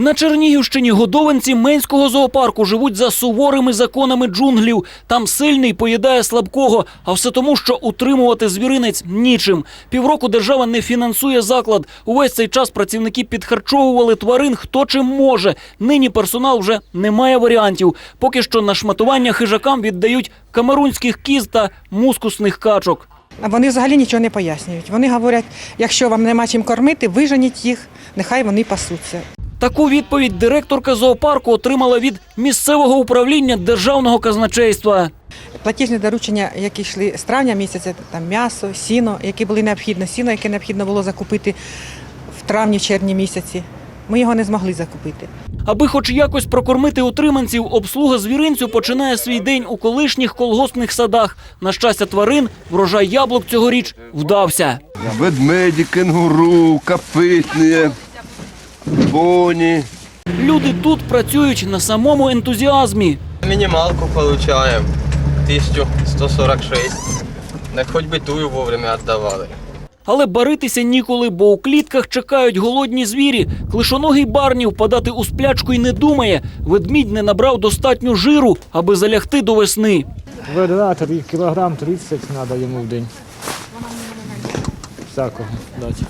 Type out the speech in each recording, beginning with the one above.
На Чернігівщині годованці Менського зоопарку живуть за суворими законами джунглів. Там сильний поїдає слабкого, а все тому, що утримувати звіринець нічим. Півроку держава не фінансує заклад. Увесь цей час працівники підхарчовували тварин хто чим може. Нині персонал вже не має варіантів. Поки що на шматування хижакам віддають камерунських кіз та мускусних качок. Вони взагалі нічого не пояснюють. Вони говорять, якщо вам нема чим кормити, виженіть їх, нехай вони пасуться. Таку відповідь директорка зоопарку отримала від місцевого управління державного казначейства. Платіжні доручення, які йшли з травня місяця, там м'ясо, сіно, які були необхідні, сіно, яке необхідно було закупити в травні-червні місяці. Ми його не змогли закупити. Аби хоч якось прокормити утриманців, обслуга звіринцю починає свій день у колишніх колгоспних садах. На щастя тварин, врожай яблук цьогоріч вдався. Ведмеді, кенгуру, копитні, поні. Люди тут працюють на самому ентузіазмі. Минималку получаем 1146. Так хоть бы тую вовремя отдавали. Але баритися ніколи, бо у клітках чекають голодні звірі. Клишоногий барні впадати у сплячку й не думає. Ведмідь не набрав достатньо жиру, аби залягти до весни. Ведра, три- кілограм 30 треба йому в день. Всякого дати.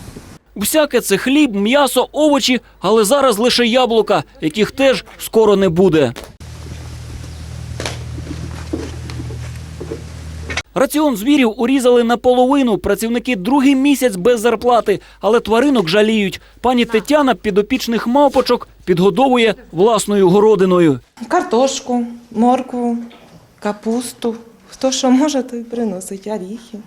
Всяке це хліб, м'ясо, овочі, але зараз лише яблука, яких теж скоро не буде. Раціон звірів урізали наполовину. Працівники другий місяць без зарплати, але тваринок жаліють. Пані Тетяна підопічних мавпочок підгодовує власною городиною. Картошку, моркву, капусту. Хто що може, той приносить оріхи.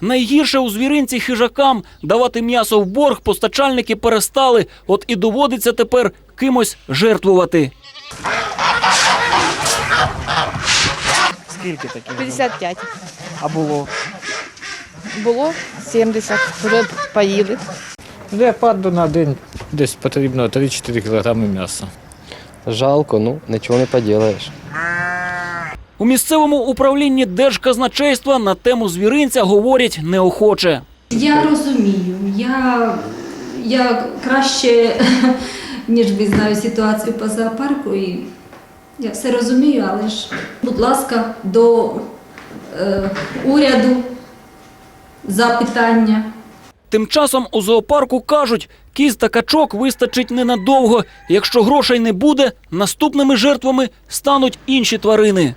Найгірше у звіринці хижакам давати м'ясо в борг постачальники перестали. От і доводиться тепер кимось жертвувати. Скільки таких? 55. А було? Було 70. Вже поїли. Леопарду на день десь потрібно 3-4 кілограми м'яса. Жалко, ну нічого не поделаешь. У місцевому управлінні держказначейства на тему звіринця говорять неохоче. Я розумію. Я, я краще, ніж знаю ситуацію по зоопарку. І я все розумію, але ж, будь ласка, до е, уряду запитання. Тим часом у зоопарку кажуть, кіз та качок вистачить ненадовго. Якщо грошей не буде, наступними жертвами стануть інші тварини.